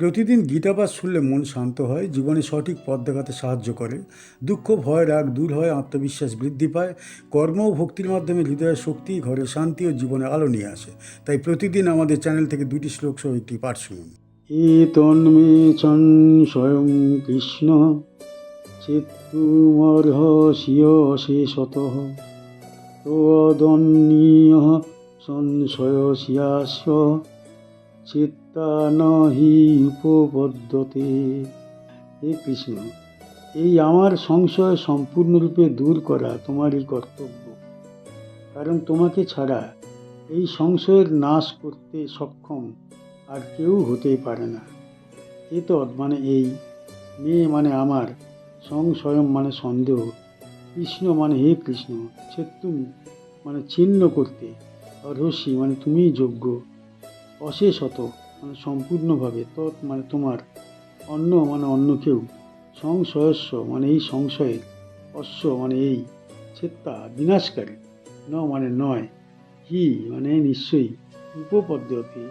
প্রতিদিন গীতাপাঠ শুনলে মন শান্ত হয়, জীবনে সঠিক পথ দেখাতে সাহায্য করে। দুঃখ, ভয়, রাগ দূর হয়, আত্মবিশ্বাস বৃদ্ধি পায়। কর্ম ও ভক্তির মাধ্যমে হৃদয়ের শক্তি, ঘরে শান্তি ও জীবনে আলো নিয়ে আসে। তাই প্রতিদিন আমাদের চ্যানেল থেকে দুটি শ্লোক সহ একটি পাঠ শুনুন। তন্মে চন স্বয়ং কৃষ্ণ চিত্তুমর্হসিয় শেষত তদন্যীয় সংশয়সিয়াস্য চিত্তানহি উপপদ্যতে হে কৃষ্ণ, এই আমার সংশয় সম্পূর্ণরূপে দূর করা তোমারই কর্তব্য। কারণ তোমাকে ছাড়া এই সংশয়ের নাশ করতে সক্ষম আর কেউ হতেই পারে না। এতদ মানে এই মেয়ে মানে আমার, সংশয়ম মানে সন্দেহ, কৃষ্ণ মানে হে কৃষ্ণ, ছেত্তুম মানে ছিন্ন করতে অরহস্যি মানে তুমিই যোগ্য, অশেষত মানে সম্পূর্ণভাবে তৎ মানে তোমার অন্য মানে অন্য কেউ, সংশয়স্য মানে এই সংশয়ের অশ্ব মানে এই চেত্তা বিনাশকারী, ন মানে নয়, হি মানে নিশ্চয়ই উপপদ্ধতি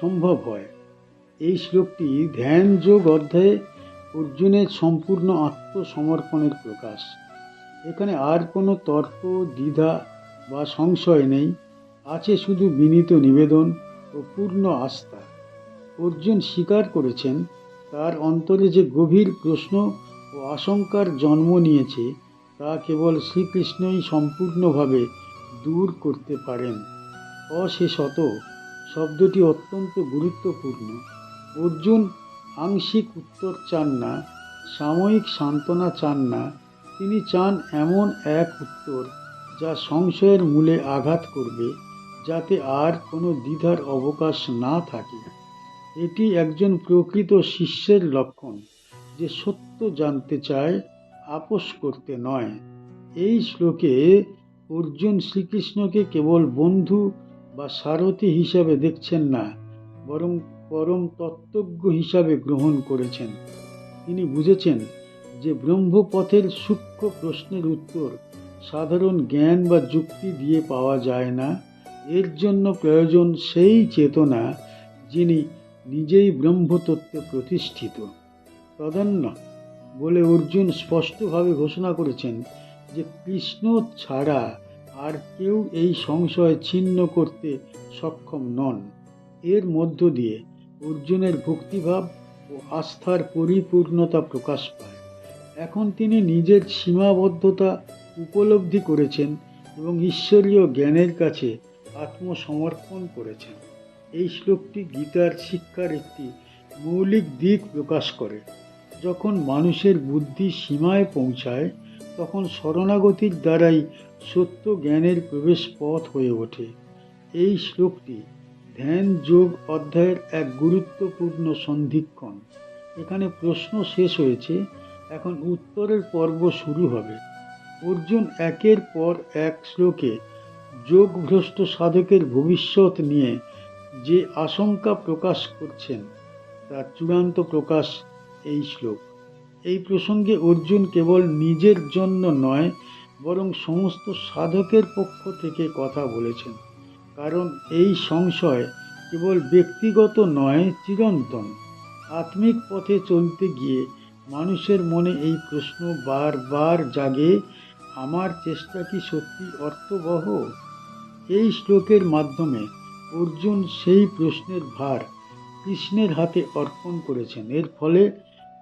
সম্ভব হয়। এই শ্লোকটি ধ্যান যোগ অধ্যায়ে অর্জুনের সম্পূর্ণ আত্মসমর্পণের প্রকাশ। এখানে আর কোনো তর্ক, দ্বিধা বা সংশয় নেই, আছে শুধু বিনীত নিবেদন ও পূর্ণ আস্থা। অর্জুন স্বীকার করেছেন, তার অন্তরে যে গভীর প্রশ্ন ও আশঙ্কার জন্ম নিয়েছে, তা কেবল শ্রীকৃষ্ণই সম্পূর্ণভাবে দূর করতে পারেন। অশেষত, শব্দটি অত্যন্ত গুরুত্বপূর্ণ। অর্জুন আংশিক উত্তর চান না, সাময়িক সান্ত্বনা চান না, তিনি চান এমন এক উত্তর যা সংশয়ের মূলে আঘাত করবে। যাতে আর কোনো দ্বিধার অবকাশ না থাকে। এটি একজন প্রকৃত শিষ্যের লক্ষণ যে সত্য জানতে চায়, আপোষ করতে নয়। এই শ্লোকে অর্জুন শ্রীকৃষ্ণকে কেবল বন্ধু বা সারথী হিসাবে দেখছেন না, বরং পরম তত্ত্বজ্ঞ হিসাবে গ্রহণ করেছেন। তিনি বুঝেছেন যে ব্রহ্মপথের সূক্ষ্ম প্রশ্নের উত্তর সাধারণ জ্ঞান বা যুক্তি দিয়ে পাওয়া যায় না। এর জন্য প্রয়োজন সেই চেতনা যিনি নিজেই ব্রহ্মতত্ত্বে প্রতিষ্ঠিত। তদন্য বলে অর্জুন স্পষ্টভাবে ঘোষণা করেছেন যে কৃষ্ণ ছাড়া আর কেউ এই সংশয় ছিন্ন করতে সক্ষম নন। এর মধ্য দিয়ে অর্জুনের ভক্তিভাব ও আস্থার পরিপূর্ণতা প্রকাশ পায়। এখন তিনি নিজের সীমাবদ্ধতা উপলব্ধি করেছেন এবং ঈশ্বরীয় জ্ঞানের কাছে আত্মসমর্পণ করেছেন। এই শ্লোকটি গীতার শিক্ষার একটি মৌলিক দিক প্রকাশ করে। যখন মানুষের বুদ্ধি সীমায় পৌঁছায়, তখন শরণাগতির দ্বারাই সত্য জ্ঞানের প্রবেশ পথ হয়ে ওঠে। এই শ্লোকটি ধ্যান যোগ অধ্যায়ের এক গুরুত্বপূর্ণ সন্ধিক্ষণ। এখানে প্রশ্ন শেষ হয়েছে, এখন উত্তরের পর্ব শুরু হবে। অর্জুন একের পর এক শ্লোকে যোগভ্রষ্ট সাধকের ভবিষ্যৎ নিয়ে যে আশঙ্কা প্রকাশ করছেন, তার চূড়ান্ত প্রকাশ এই শ্লোক। এই প্রসঙ্গে অর্জুন কেবল নিজের জন্য নয়, বরং সমস্ত সাধকের পক্ষ থেকে কথা বলেছেন। কারণ এই সংশয় কেবল ব্যক্তিগত নয়, চিরন্তন। আত্মিক পথে চলতে গিয়ে মানুষের মনে এই প্রশ্ন বারবার জাগে, আমার চেষ্টা কি সত্যি অর্থবহ? এই শ্লোকের মাধ্যমে অর্জুন সেই প্রশ্নের ভার কৃষ্ণের হাতে অর্পণ করেছেন। এর ফলে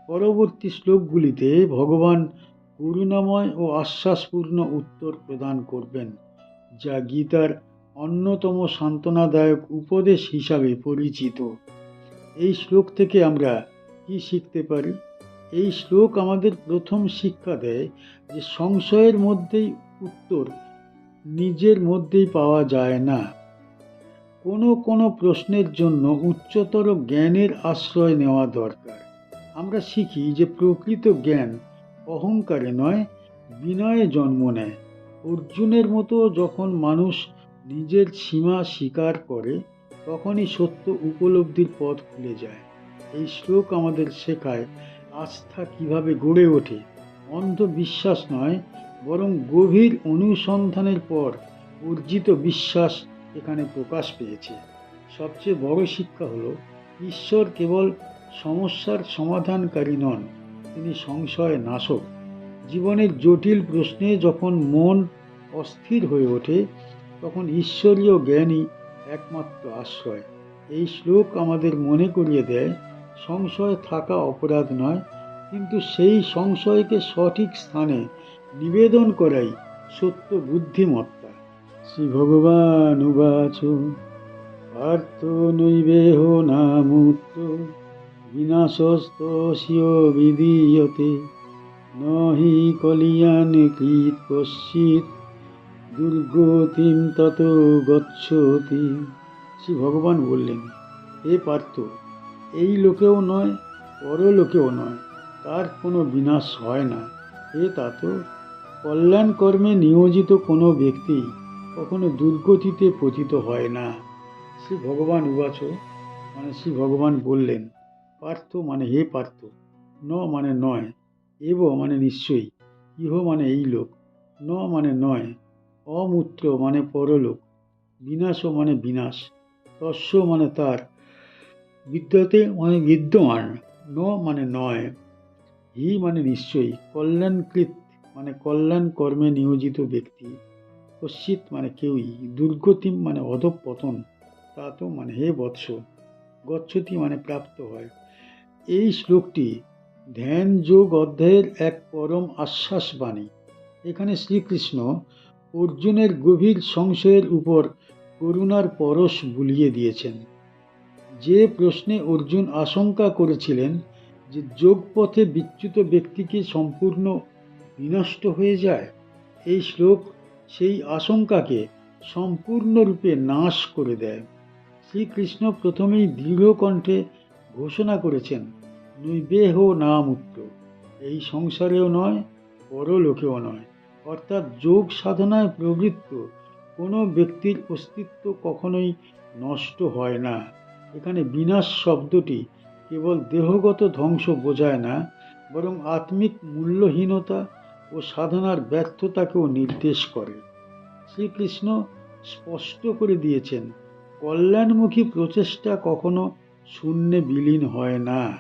পরবর্তী শ্লোকগুলিতে ভগবান করুণাময় ও আশ্বাসপূর্ণ উত্তর প্রদান করবেন, যা গীতার অন্যতম সান্ত্বনাদায়ক উপদেশ হিসাবে পরিচিত। এই শ্লোক থেকে আমরা কি শিখতে পারি? এই শ্লোক আমাদের প্রথম শিক্ষা দেয় যে সংশয়ের মধ্যেই উত্তর নিজের মধ্যেই পাওয়া যায় না। কোনো কোনো প্রশ্নের জন্য উচ্চতর জ্ঞানের আশ্রয় নেওয়া দরকার। আমরা শিখি যে প্রকৃত জ্ঞান অহংকারে নয়, বিনয়ে জন্ম নেয়। অর্জুনের মতো যখন মানুষ নিজের সীমা স্বীকার করে, তখনই সত্য উপলব্ধির পথ খুলে যায়। এই শ্লোক আমাদের শেখায়, আস্থা কীভাবে গড়ে ওঠে? অন্ধবিশ্বাস নয় বরং গভীর অনুসন্ধানের পর অর্জিত বিশ্বাস এখানে প্রকাশ পেয়েছে। সবচেয়ে বড় শিক্ষা হলো, ঈশ্বর কেবল সমস্যার সমাধানকারী নন, তিনি সংশয় নাশক। জীবনের জটিল প্রশ্নে যখন মন অস্থির হয়ে ওঠে, তখন ঈশ্বরীয় জ্ঞানই একমাত্র আশ্রয়। এই শ্লোক আমাদের মনে করিয়ে দেয়, সংশয় থাকা অপরাধ নয়, কিন্তু সেই সংশয়কে সঠিক স্থানে নিবেদন করাই সত্য বুদ্ধিমত্তা। শ্রী ভগবান উবাচ, পার্থ নৈবেহ নামূত্র বিনাশস্তস্য বিদীয়তে নহি কলিয়ান কৃত কশ্চিৎ, দুর্গতিম তত গচ্ছতি। শ্রী ভগবান বললেন, হে পার্থ, এই লোকেও নয়, পরলোকেও নয়, তার কোনো বিনাশ হয় না। হে তা কল্যাণ কর্মে নিয়োজিত কোনো ব্যক্তি কখনো দুর্গতিতে পতিত হয় না। শ্রী ভগবান উবাচ মানে শ্রী ভগবান বললেন, পার্থ মানে হে পার্থ, ন মানে নয়, এব মানে নিশ্চয়ই, ইহ মানে এই লোক, ন মানে নয়, অমূত্র মানে পরলোক, বিনাশ মানে বিনাশ, তস্য মানে তার, বিদ্যতে মানে বিদ্যমান, ন মানে নয়, হি মানে নিশ্চয়ই, কল্যাণকৃত মানে কল্যাণ কর্মে নিয়োজিত ব্যক্তি কশ্চিত মানে কেউই, দুর্গতিম মানে অধঃপতন তা তো মানে হে বৎস, গচ্ছতি মানে প্রাপ্ত হয়। এই শ্লোকটি ধ্যান যোগ অধ্যায়ের এক পরম আশ্বাস বাণী এখানে শ্রীকৃষ্ণ অর্জুনের গভীর সংশয়ের উপর করুণার পরশ বুলিয়ে দিয়েছেন। যে প্রশ্নে অর্জুন আশঙ্কা করেছিলেন যে যোগপথে বিচ্যুত ব্যক্তিকে সম্পূর্ণ বিনষ্ট হয়ে যায়, এই শ্লোক সেই আশঙ্কাকে সম্পূর্ণরূপে নাশ করে দেয়। শ্রীকৃষ্ণ প্রথমেই দৃঢ় কণ্ঠে ঘোষণা করেছেন, নৈবেহ নামুক্ত এই সংসারেও নয়, পরলোকেও নয়। অর্থাৎ যোগ সাধনায় প্রবৃত্ত কোনো ব্যক্তির অস্তিত্ব কখনোই নষ্ট হয় না। এখানে বিনাশ শব্দটি কেবল দেহগত ধ্বংস বোঝায় না, বরং আত্মিক মূল্যহীনতা ও সাধনার ব্যর্থতাকেও নির্দেশ করে। শ্রীকৃষ্ণ স্পষ্ট করে দিয়েছেন, কল্যাণমুখী প্রচেষ্টা কখনো শূন্যে বিলীন হয় না।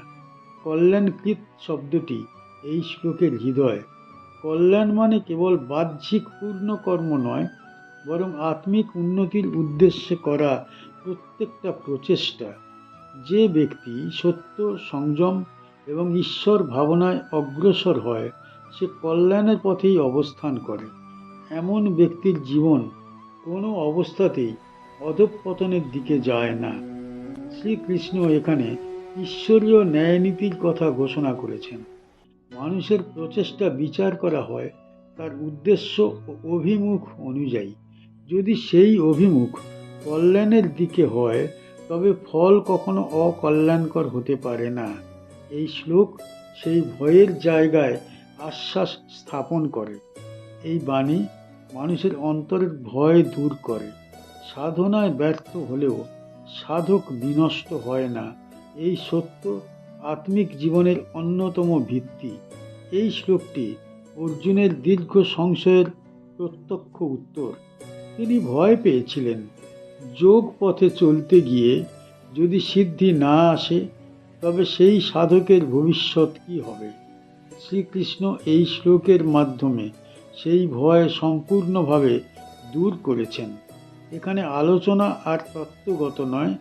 কল্যাণকৃত শব্দটি এই শ্লোকের হৃদয়। কল্যাণ মানে কেবল বাহ্যিক পূর্ণ কর্ম নয়, বরং আত্মিক উন্নতির উদ্দেশ্যে করা প্রত্যেকটা প্রচেষ্টা। যে ব্যক্তি সত্য, সংযম এবং ঈশ্বর ভাবনায় অগ্রসর হয় সে কল্যাণের পথেই অবস্থান করে। এমন ব্যক্তির জীবন কোনো অবস্থাতেই অধঃপতনের দিকে যায় না। শ্রীকৃষ্ণ এখানে ঈশ্বরীয় ন্যায়নীতির কথা ঘোষণা করেছেন। মানুষের প্রচেষ্টা বিচার করা হয় তার উদ্দেশ্য ও অভিমুখ অনুযায়ী। যদি সেই অভিমুখ কল্যাণের দিকে হয়, তবে ফল কখনো অকল্যাণকর হতে পারে না। এই শ্লোক সেই ভয়ের জায়গায় আশ্বাস স্থাপন করে। এই বাণী মানুষের অন্তরের ভয় দূর করে। সাধনায় ব্যর্থ হলেও সাধক বিনষ্ট হয় না। এই সত্য আত্মিক জীবনের অন্যতম ভিত্তি। এই শ্লোকটি অর্জুনের দীর্ঘ সংশয়ের প্রত্যক্ষ উত্তর। তিনি ভয় পেয়েছিলেন। যোগ পথে চলতে গিয়ে যদি সিদ্ধি না আসে, তবে সেই সাধকের ভবিষ্যৎ কী হবে? শ্রীকৃষ্ণ এই শ্লোকের মাধ্যমে সেই ভয় সম্পূর্ণভাবে দূর করেছেন। এখানে আলোচনা আর তত্ত্বগত নয়,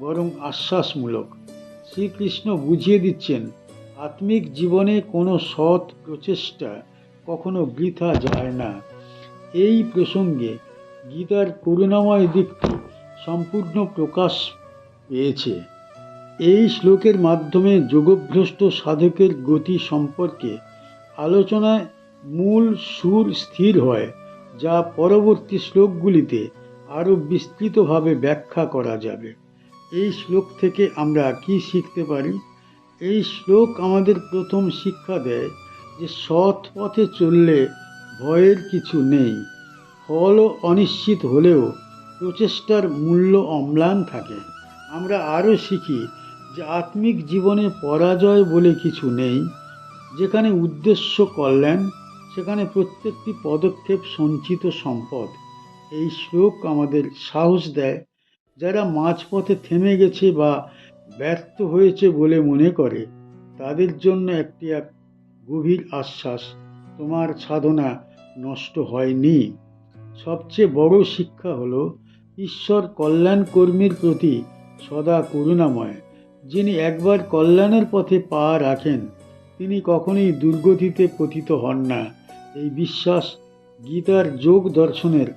বরং আশ্বাসমূলক। শ্রীকৃষ্ণ বুঝিয়ে দিচ্ছেন, আত্মিক জীবনে কোনো সৎ প্রচেষ্টা কখনো বৃথা যায় না। এই প্রসঙ্গে গীতার করুণাময় দিকটি সম্পূর্ণ প্রকাশ পেয়েছে। এই শ্লোকের মাধ্যমে যোগভ্রষ্ট সাধকের গতি সম্পর্কে আলোচনায় মূল সুর স্থির হয়, যা পরবর্তী শ্লোকগুলিতে আরও বিস্তৃতভাবে ব্যাখ্যা করা যাবে। এই শ্লোক থেকে আমরা কি শিখতে পারি? এই শ্লোক আমাদের প্রথম শিক্ষা দেয় যে সৎ পথে চললে ভয়ের কিছু নেই, ফলও অনিশ্চিত হলেও প্রচেষ্টার মূল্য অম্লান থাকে। আমরা আরও শিখি যে আত্মিক জীবনে পরাজয় বলে কিছু নেই, যেখানে উদ্দেশ্য কল্যাণ, সেখানে প্রত্যেকটি পদক্ষেপ সঞ্চিত সম্পদ। এই শ্লোক আমাদের সাহস দেয়, যারা মাঝপথে থেমে গেছে বা ব্যর্থ হয়েছে বলে মনে করে, তাদের জন্য একটি এক গভীর আশ্বাস, তোমার সাধনা নষ্ট হয়নি। সবচেয়ে বড় শিক্ষা হলো, ঈশ্বর কল্যাণ কর্মীর প্রতি সদা করুণাময়। যিনি একবার কল্যাণের পথে পা রাখেন, তিনি কখনোই দুর্গতিতে পতিত হন না। এই বিশ্বাস গীতার যোগ দর্শনের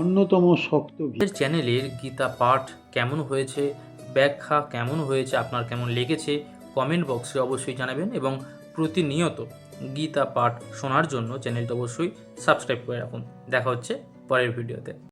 অন্যতম শক্ত চ্যানেলের গীতা পাঠ কেমন হয়েছে, ব্যাখ্যা কেমন হয়েছে, আপনার কেমন লেগেছে কমেন্ট বক্সে অবশ্যই জানাবেন এবং প্রতিনিয়ত গীতা পাঠ শোনার জন্য চ্যানেলটা অবশ্যই সাবস্ক্রাইব করে রাখুন। দেখা হচ্ছে পরের ভিডিওতে